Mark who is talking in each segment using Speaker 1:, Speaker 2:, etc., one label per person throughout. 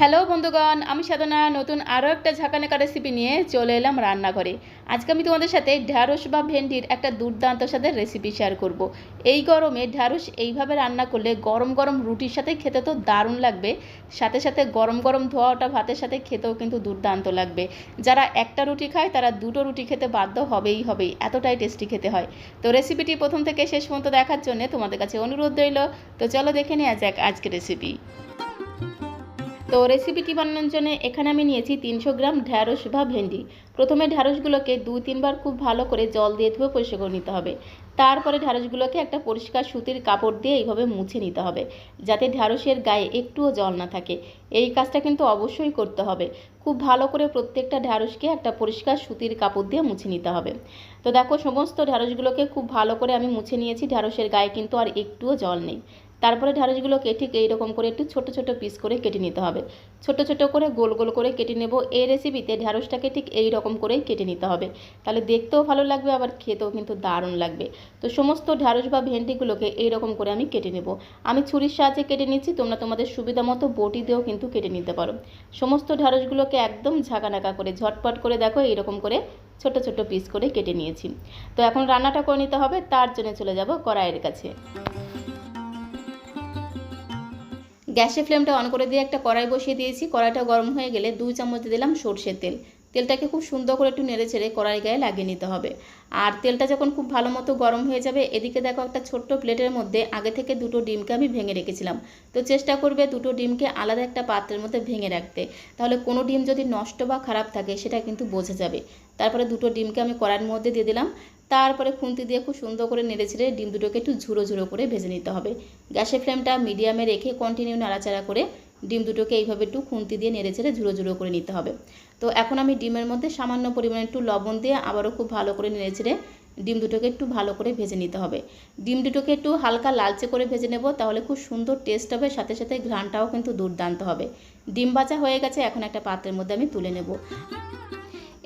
Speaker 1: Hello বন্ধুগণ, আমি সাধনা, নতুন আরও একটা ঝাঁকানাকা রেসিপি নিয়ে চলে এলাম রান্নাঘরে। আজকে আমি তোমাদের সাথে ঢ্যাঁড়স বা ভেন্ডির একটা দুর্দান্ত সাথে রেসিপি শেয়ার করব। এই গরমে ঢ্যাঁড়স এইভাবে রান্না করলে গরম গরম রুটির সাথে খেতে তো দারুণ লাগবে, সাথে সাথে গরম গরম ধোয়া ওটা ভাতের সাথে খেতেও কিন্তু দুর্দান্ত লাগবে। যারা একটা রুটি খায়, তারা দুটো রুটি খেতে বাধ্য হবেই হবেই, এতটাই টেস্টি খেতে হয়। তো রেসিপিটি প্রথম থেকে শেষ পর্যন্ত দেখার জন্য তোমাদের কাছে অনুরোধ রইল, তো চলো দেখে নেওয়া যাক আজকে রেসিপি তো রেসিপিটি বানানোর জন্য এখানে আমি নিয়েছি তিনশো গ্রাম ঢ্যাঁড়স বা ভেন্ডি। প্রথমে ঢ্যাঁড়সগুলোকে দুই, তিনবার খুব ভালো করে জল দিয়ে ধুয়ে পরিষ্কার করে নিতে হবে। তারপরে ঢ্যাঁড়সগুলোকে একটা পরিষ্কার সুতির কাপড় দিয়ে এইভাবে মুছে নিতে হবে, যাতে ঢ্যাঁড়সের গায়ে একটুও জল না থাকে। এই কাজটা কিন্তু অবশ্যই করতে হবে। খুব ভালো করে প্রত্যেকটা ঢ্যাঁড়সকে একটা পরিষ্কার সুতির কাপড় দিয়ে মুছে নিতে হবে। তো দেখো, সমস্ত ঢ্যাঁড়সগুলোকে খুব ভালো করে আমি মুছে নিয়েছি। ঢ্যাঁড়সের গায়ে কিন্তু আর একটুও জল নেই। তারপরে ঢ্যাঁড়সগুলোকে ঠিক এইরকম করে একটু ছোট ছোট পিস করে কেটে নিতে হবে। ছোট ছোট করে গোল গোল করে কেটে নেব। এই রেসিপিতে ঢ্যাঁড়সটাকে ঠিক এই রকম করেই কেটে নিতে হবে। তাহলে দেখতেও ভালো লাগবে, আবার খেতেও কিন্তু দারুণ লাগবে। তো সমস্ত ঢ্যাঁড়স বা ভেন্ডিগুলোকে এইরকম করে আমি কেটে নেব। আমি ছুরির সাহায্যে কেটে নিচ্ছি, তোমরা তোমাদের সুবিধা মতো বটি দিয়েও কিন্তু কেটে নিতে পারো। সমস্ত ঢ্যাঁড়সগুলোকে একদম ঝাঁকানাকা করে, ঝটপট করে দেখো এইরকম করে ছোট ছোট পিস করে কেটে নিয়েছি। তো এখন রান্নাটা করে নিতে হবে, তার জন্য চলে যাব কড়াইয়ের কাছে। গ্যাসের ফ্লেমটা অন করে দিয়ে একটা কড়াই বসিয়ে দিয়েছি। কড়াইটা গরম হয়ে গেলে দুই চামচ দিলাম সর্ষের তেল। তেলটাকে খুব সুন্দর করে একটু নেড়ে ছেড়ে কড়াই গায়ে লাগিয়ে নিতে হবে। আর তেলটা যখন খুব ভালো মতো গরম হয়ে যাবে, এদিকে দেখো একটা ছোট্ট প্লেটের মধ্যে আগে থেকে দুটো ডিমকে আমি ভেঙে রেখেছিলাম। তো চেষ্টা করবে দুটো ডিমকে আলাদা একটা পাত্রের মধ্যে ভেঙে রাখতে। তাহলে কোনো ডিম যদি নষ্ট বা খারাপ থাকে, সেটা কিন্তু বোঝা যাবে। তারপরে দুটো ডিমকে আমি কড়াইয়ের মধ্যে দিয়ে দিলাম। তারপরে খুন্তি দিয়ে খুব সুন্দর করে নেড়ে ছেড়ে ডিম দুটোকে একটু ঝুড়ো ঝুড়ো করে ভেজে নিতে হবে। গ্যাসের ফ্লেমটা মিডিয়ামে রেখে কন্টিনিউ নাড়াচাড়া করে ডিম দুটোকে এইভাবে একটু খুন্তি দিয়ে নেড়ে ছেড়ে ঝুড়ো ঝুড়ো করে নিতে হবে। তো এখন আমি ডিমের মধ্যে সামান্য পরিমাণে একটু লবণ দিয়ে আবারও খুব ভালো করে নেড়ে ছেড়ে ডিম দুটোকে একটু ভালো করে ভেজে নিতে হবে। ডিম দুটোকে একটু হালকা লালচে করে ভেজে নেব, তাহলে খুব সুন্দর টেস্ট হবে, সাথে সাথে ঘ্রাণটাও কিন্তু দুর্দান্ত হবে। ডিম বাচা হয়ে গেছে, এখন একটা পাত্রের মধ্যে আমি তুলে নেব।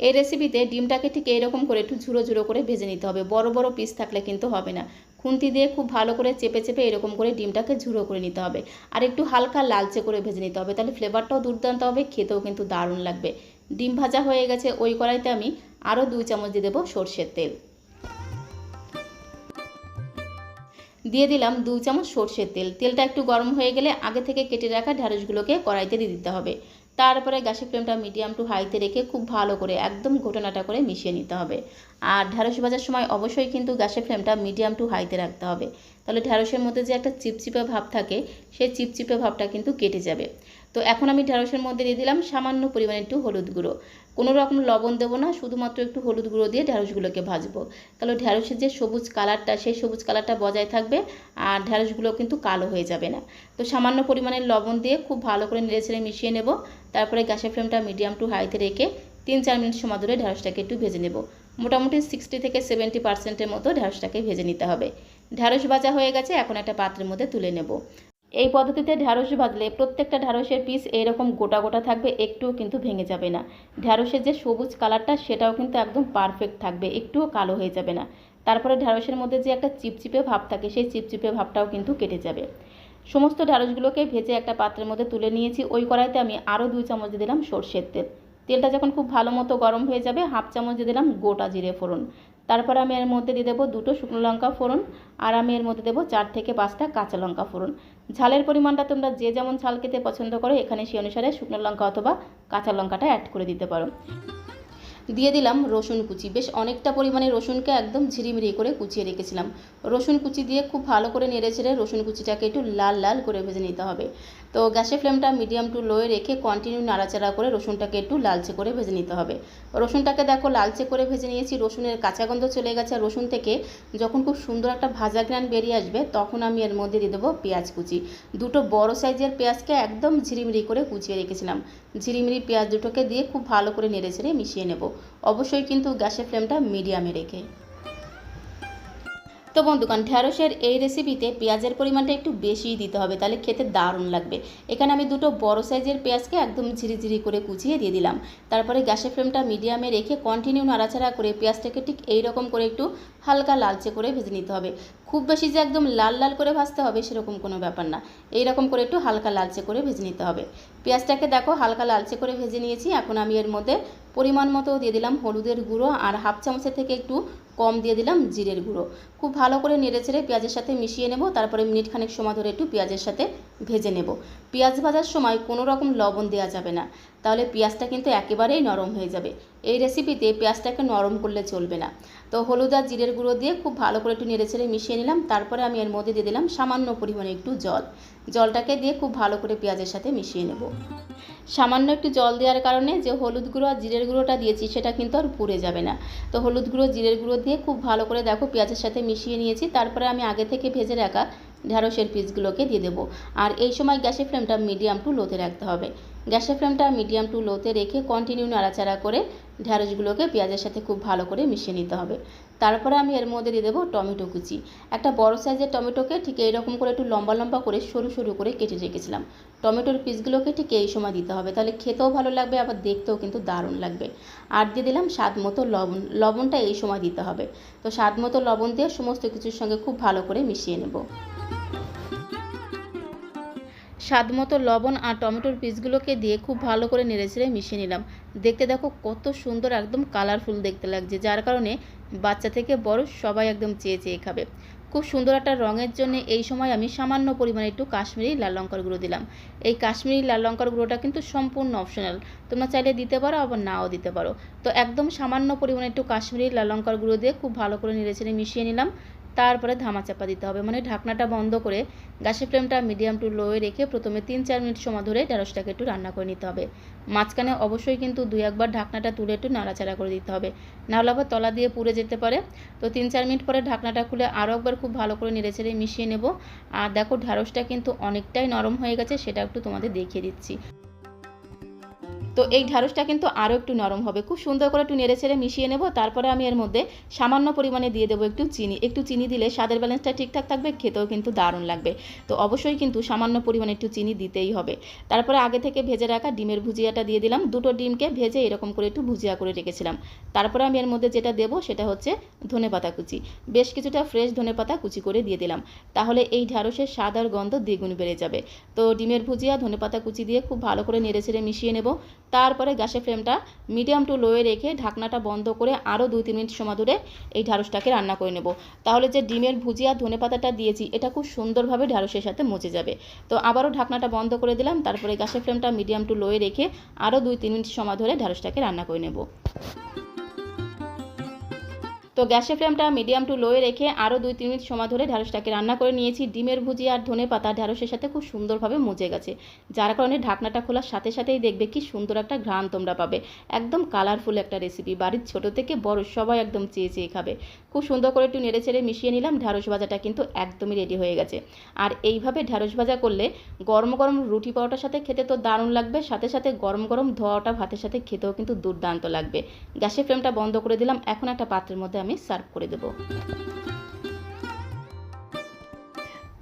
Speaker 1: এই রেসিপিতে ডিমটাকে ঠিক এইরকম করে একটু ঝুড়ো ঝুড়ো করে ভেজে নিতে হবে, বড় বড় পিস থাকলে কিন্তু হবে না। খুন্তি দিয়ে খুব ভালো করে চেপে চেপে এরকম করে ডিমটাকে ঝুড়ো করে নিতে হবে। আর একটু হালকা লালচে করে ভেজে নিতে হবে। তাহলে ফ্লেভারটাও দুর্দান্ত হবে, খেতেও কিন্তু দারুণ লাগবে। ডিম ভাজা হয়ে গেছে, ওই কড়াইতে আমি আরও দুই চামচ দিয়ে দেবো সর্ষের তেল। দিয়ে দিলাম দুই চামচ সর্ষের তেল। তেলটা একটু গরম হয়ে গেলে আগে থেকে কেটে রাখা ঢ্যাঁড়সগুলোকে কড়াইতে দিয়ে দিতে হবে। তারপরে গ্যাসের ফ্লেমটা মিডিয়াম টু হাইতে রেখে খুব ভালো করে একদম ঘটনাটা করে মিশিয়ে নিতে হবে। আর ঢ্যাঁড়স ভাজার সময় অবশ্যই কিন্তু গ্যাসের ফ্লেমটা মিডিয়াম টু হাইতে রাখতে হবে। তাহলে ঢ্যাঁড়সের মধ্যে যে একটা চিপচিপে ভাব থাকে, সেই চিপচিপে ভাবটা কিন্তু কেটে যাবে। তো এখন আমি ঢ্যাঁড়সের মধ্যে দিয়ে দিলাম সামান্য পরিমাণে একটু হলুদ গুঁড়ো। কোনো রকম লবণ দেবো না, শুধুমাত্র একটু হলুদ গুঁড়ো দিয়ে ঢ্যাঁড়সগুলোকে ভাজবো। তাহলে ঢ্যাঁড়সের যে সবুজ কালারটা, সেই সবুজ কালারটা বজায় থাকবে আর ঢ্যাঁড়সগুলো কিন্তু কালো হয়ে যাবে না। তো সামান্য পরিমাণের লবণ দিয়ে খুব ভালো করে নেড়ে ছেড়ে মিশিয়ে নেব। তারপরে গ্যাসের ফ্লেমটা মিডিয়াম টু হাইতে রেখে তিন চার মিনিট সময় ধরে ঢ্যাঁড়সটাকে একটু ভেজে নেব। মোটামুটি সিক্সটি থেকে সেভেন্টি পার্সেন্টের মতো ঢ্যাঁড়সটাকে ভেজে নিতে হবে। ঢ্যাঁড়স ভাজা হয়ে গেছে, এখন একটা পাত্রের মধ্যে তুলে নেব। এই পদ্ধতিতে ঢ্যাঁড়স ভাজলে প্রত্যেকটা ঢ্যাঁড়সের পিস এইরকম গোটা গোটা থাকবে, একটুও কিন্তু ভেঙে যাবে না। ঢ্যাঁড়সের যে সবুজ কালারটা সেটাও কিন্তু একদম পারফেক্ট থাকবে, একটুও কালো হয়ে যাবে না। তারপরে ঢ্যাঁড়সের মধ্যে যে একটা চিপচিপে ভাব থাকে, সেই চিপচিপে ভাবটাও কিন্তু কেটে যাবে। সমস্ত ঢ্যাঁড়সগুলোকে ভেজে একটা পাত্রের মধ্যে তুলে নিয়েছি। ওই কড়াইতে আমি আরও দুই চামচ দিলাম সর্ষের তেল। তেলটা যখন খুব ভালো মতো গরম হয়ে যাবে, হাফ চামচ দিয়ে দিলাম গোটা জিরে ফোড়ন। তারপর আমি এর মধ্যে দিয়ে দেবো দুটো শুকনো লঙ্কা ফোড়ন, আর আমি এর মধ্যে দেবো চার থেকে পাঁচটা কাঁচা লঙ্কা ফোড়ন। ঝালের পরিমাণটা তোমরা যে যেমন ঝাল খেতে পছন্দ করো, এখানে সেই অনুসারে শুকনো লঙ্কা অথবা কাঁচা লঙ্কাটা অ্যাড করে দিতে পারো। দিয়ে দিলাম রসুন কুচি। বেশ অনেকটা পরিমাণে রসুনকে একদম ঝিরিমিরি করে কুচিয়ে রেখেছিলাম। রসুন কুচি দিয়ে খুব ভালো করে নেড়ে ছেড়ে রসুন কুচিটাকে একটু লাল লাল করে ভেজে নিতে হবে। তো গ্যাসের ফ্লেমটা মিডিয়াম টু লোয়ে রেখে কন্টিনিউ নাড়াচাড়া করে রসুনটাকে একটু লালচে করে ভেজে নিতে হবে। রসুনটাকে দেখো লালচে করে ভেজে নিয়েছি, রসুনের কাঁচা গন্ধ চলে গেছে রসুন থেকে যখন খুব সুন্দর একটা ভাজা গ্রান বেরিয়ে আসবে তখন আমি এর মধ্যে দিয়ে দেবো পেঁয়াজ কুচি। দুটো বড় সাইজের পেঁয়াজকে একদম ঝিরিমিরি করে কুচিয়ে রেখেছিলাম। ঝিরিমিরি পেঁয়াজ দুটোকে দিয়ে খুব ভালো করে নেড়ে ছেড়ে মিশিয়ে নেব। অবশ্যই কিন্তু গ্যাসের ফ্লেমটা মিডিয়ামে রেখে। তো বন্ধুগণ ঢ্যাঁড়সের এই রেসিপিতে পেঁয়াজের পরিমাণটা একটু বেশিই দিতে হবে, তাহলে খেতে দারুণ লাগবে। এখানে আমি দুটো বড় সাইজের পেঁয়াজকে একদম ঝিরিঝিরি করে কুচিয়ে দিয়ে দিলাম। তারপরে গ্যাসের ফ্লেমটা মিডিয়ামে রেখে কন্টিনিউ নাড়াচাড়া করে পেঁয়াজটাকে ঠিক এই রকম করে একটু হালকা লালচে করে ভেজে নিতে হবে। খুব বেশি যে একদম লাল লাল করে ভাজতে হবে সেরকম কোনো ব্যাপার না। এই রকম করে একটু হালকা লালচে করে ভেজে নিতে হবে। পেঁয়াজটাকে দেখো হালকা লালচে করে ভেজে নিয়েছি, এখন আমি এর মধ্যে পরিমাণ মতো দিয়ে দিলাম হলুদের গুঁড়ো আর হাফ চামচের থেকে একটু কম দিয়ে দিলাম জিরের গুঁড়ো। খুব ভালো করে নেড়ে চেড়ে পেঁয়াজের সাথে মিশিয়ে নেব, তারপরে মিনিট খানেক সময় ধরে একটু পেঁয়াজের সাথে ভেজে নেব। পেঁয়াজ ভাজার সময় কোনো রকম লবণ দেওয়া যাবে না। তাহলে পেঁয়াজটা কিন্তু একেবারেই নরম হয়ে যাবে। এই রেসিপিতে পেঁয়াজটাকে নরম করলে চলবে না। তো হলুদ আর জিরের গুঁড়ো দিয়ে খুব ভালো করে একটু নেড়ে চেড়ে মিশিয়ে নিলাম। তারপরে আমি এর মধ্যে দিয়ে দিলাম সামান্য পরিমাণে একটু জল। জলটাকে দিয়ে খুব ভালো করে পেঁয়াজের সাথে মিশিয়ে নেব। সামান্য একটু জল দেওয়ার কারণে যে হলুদ গুঁড়ো আর জিরের গুঁড়োটা দিয়েছি সেটা কিন্তু আর পুড়ে যাবে না। তো হলুদ গুঁড়ো, জিরের গুঁড়ো দিয়ে খুব ভালো করে দেখো পেঁয়াজের সাথে মিশিয়ে নিয়েছি। তারপরে আমি আগে থেকে ভেজে রাখা ঢ্যাঁড়সের পিসগুলোকে দিয়ে দেবো। আর এই সময় গ্যাসের ফ্লেমটা মিডিয়াম টু লোতে রাখতে হবে। গ্যাসের ফ্লেমটা মিডিয়াম টু লোতে রেখে কন্টিনিউ নাড়াচাড়া করে ঢ্যাঁড়সগুলোকে পেঁয়াজের সাথে খুব ভালো করে মিশিয়ে নিতে হবে। তারপরে আমি এর মধ্যে দিয়ে দেবো টমেটো কুচি। একটা বড় সাইজের টমেটোকে ঠিক এইরকম করে একটু লম্বা লম্বা করে সরু সরু করে কেটে রেখেছিলাম। টমেটোর পিসগুলোকে ঠিক এই সময় দিতে হবে। তাহলে খেতেও ভালো লাগবে, আবার দেখতেও কিন্তু দারুণ লাগবে। আর দিয়ে দিলাম স্বাদ মতো লবণ। লবণটা এই সময় দিতে হবে। তো স্বাদ মতো লবণ দিয়ে সমস্ত কিছুর সঙ্গে খুব ভালো করে মিশিয়ে নেব। স্বাদ মতো লবণ আর টমেটোর পিসগুলোকে দিয়ে খুব ভালো করে নেড়েচেড়ে মিশিয়ে নিলাম। দেখতে দেখো কত সুন্দর একদম কালারফুল দেখতে লাগছে, যার কারণে বাচ্চা থেকে বড় সবাই একদম চেয়ে চেয়ে খাবে। খুব সুন্দর একটা রঙের জন্য এই সময় আমি সামান্য পরিমাণে একটু কাশ্মীরি লাল লঙ্কার গুঁড়ো দিলাম। এই কাশ্মীরি লাল লঙ্কার গুঁড়োটা কিন্তু সম্পূর্ণ অপশনাল, তোমরা চাইলে দিতে পারো, আবার নাও দিতে পারো। তো একদম সামান্য পরিমাণে একটু কাশ্মীরি লাল লঙ্কার গুঁড়ো দিয়ে খুব ভালো করে নেড়েচেড়ে মিশিয়ে নিলাম। তারপরে ধামা চাপা দিতে হবে। মানে ঢাকনাটা বন্ধ করে গ্যাসের ফ্লেমটা মিডিয়াম টু লোয়ে রেখে প্রথমে তিন চার মিনিট সময় ধরে ঢেঁড়সটাকে একটু রান্না করে নিতে হবে। মাঝখানে অবশ্যই কিন্তু দুই একবার ঢাকনাটা তুলে একটু নাড়াচাড়া করে দিতে হবে। নাহলে আবার তলা দিয়ে পুড়ে যেতে পারে। তো তিন চার মিনিট পরে ঢাকনাটা খুলে আরও একবার খুব ভালো করে নেড়েচেড়ে মিশিয়ে নেব। আর দেখো ঢ্যাঁড়সটা কিন্তু অনেকটাই নরম হয়ে গেছে, সেটা একটু তোমাদের দেখিয়ে দিচ্ছি। তো এই ঢ্যাঁড়সটা কিন্তু আরও একটু নরম হবে। খুব সুন্দর করে একটু নেড়ে ছেড়ে মিশিয়ে নেব, তারপরে আমি এর মধ্যে সামান্য পরিমাণে দিয়ে দেবো একটু চিনি। একটু চিনি দিলে স্বাদের ব্যালেন্সটা ঠিকঠাক থাকবে, খেতেও কিন্তু দারুণ লাগবে। তো অবশ্যই কিন্তু সামান্য পরিমাণে একটু চিনি দিতেই হবে। তারপরে আগে থেকে ভেজে রাখা ডিমের ভুজিয়াটা দিয়ে দিলাম। দুটো ডিমকে ভেজে এরকম করে একটু ভুজিয়া করে রেখেছিলাম। তারপরে আমি এর মধ্যে যেটা দেবো সেটা হচ্ছে ধনে পাতা কুচি। বেশ কিছুটা ফ্রেশ ধনে পাতা কুচি করে দিয়ে দিলাম। তাহলে এই ঢ্যাঁড়সের স্বাদ আর গন্ধ দ্বিগুণ বেড়ে যাবে। তো ডিমের ভুজিয়া, ধনে পাতা কুচি দিয়ে খুব ভালো করে নেড়ে ছেড়ে মিশিয়ে নেব। তারপরে গ্যাসের ফ্লেমটা মিডিয়াম টু লোয়ে রেখে ঢাকনাটা বন্ধ করে আরও দুই তিন মিনিট সময় ধরে এই ঢ্যাঁড়সটাকে রান্না করে নেব। তাহলে যে ডিমের ভুজিয়া ধনে পাতাটা দিয়েছি, এটা খুব সুন্দরভাবে ঢ্যাঁড়সের সাথে মজে যাবে। তো আবারও ঢাকনাটা বন্ধ করে দিলাম, তারপরে গ্যাসের ফ্লেমটা মিডিয়াম টু লোয়ে রেখে আরও দুই তিন মিনিট সময় ধরে ঢ্যাঁড়সটাকে রান্না করে নেব। তো গ্যাসের ফ্লেমটা মিডিয়াম টু লোয়ে রেখে আরও দুই, তিন মিনিট সময় ধরে ঢ্যাঁড়সটাকে রান্না করে নিয়েছি। ডিমের ভুজি আর ধনে পাতা ঢ্যাঁড়সের সাথে খুব সুন্দরভাবে মজে গেছে। যার কারণে ঢাকনাটা খোলার সাথে সাথেই দেখবে কি সুন্দর একটা ঘ্রাণ তোমরা পাবে। একদম কালারফুল একটা রেসিপি বাড়ির ছোট থেকে বড় সবাই একদম চেয়ে চেয়ে খাবে। খুব সুন্দর করে একটু নেড়ে ছেড়ে মিশিয়ে নিলাম, ঢ্যাঁড়স ভাজাটা কিন্তু একদমই রেডি হয়ে গেছে। আর এইভাবে ঢ্যাঁড়স ভাজা করলে গরম গরম রুটি পাওয়াটার সাথে খেতে তো দারুণ লাগবে, সাথে সাথে গরম গরম ধোয়াটা ভাতের সাথে খেতেও কিন্তু দুর্দান্ত লাগবে। গ্যাসের ফ্লেমটা বন্ধ করে দিলাম, এখন একটা পাত্রের মধ্যে আমি সার্ভ করে দেবো।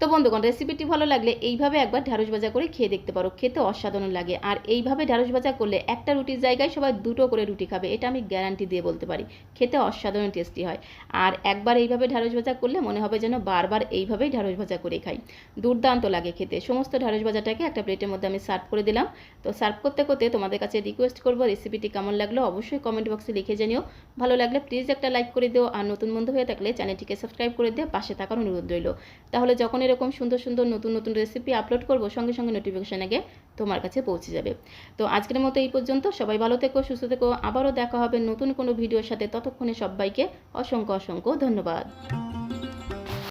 Speaker 1: তো বন্ধুগণ রেসিপিটি ভালো লাগলে এইভাবে একবার ঢ্যাঁড়স ভাজা করে খেয়ে দেখতে পারো। খেতে অসাধারণ লাগে। আর এইভাবে ঢ্যাঁড়স ভাজা করলে একটা রুটির জায়গায় সবাই দুটো করে রুটি খাবে, এটা আমি গ্যারান্টি দিয়ে বলতে পারি। খেতে অসাধারণ টেস্টি হয়। আর একবার এইভাবে ঢ্যাঁড়স ভাজা করলে মনে হবে যেন বারবার এইভাবেই ঢ্যাঁড়স ভাজা করে খাই। দুর্দান্ত লাগে খেতে। সমস্ত ঢ্যাঁড়স ভাজাটাকে একটা প্লেটের মধ্যে আমি সার্ভ করে দিলাম। তো সার্ভ করতে করতে তোমাদের কাছে রিকোয়েস্ট করব রেসিপিটি কেমন লাগল অবশ্যই কমেন্ট বক্সে লিখে জানিও। ভালো লাগলে প্লিজ একটা লাইক করে দিও আর নতুন বন্ধু হয়ে থাকলে চ্যানেলটিকে সাবস্ক্রাইব করে দিয়ে পাশে থাকার অনুরোধ রইল। তাহলে যখন এরকম সুন্দর সুন্দর নতুন নতুন রেসিপি আপলোড করব, সঙ্গে সঙ্গে নোটিফিকেশান আগে তোমার কাছে পৌঁছে যাবে। তো আজকের মতো এই পর্যন্ত, সবাই ভালো থেকো, সুস্থ থেকো, আবারও দেখা হবে নতুন কোনো ভিডিওর সাথে। ততক্ষণে সবাইকে অসংখ্য অসংখ্য ধন্যবাদ।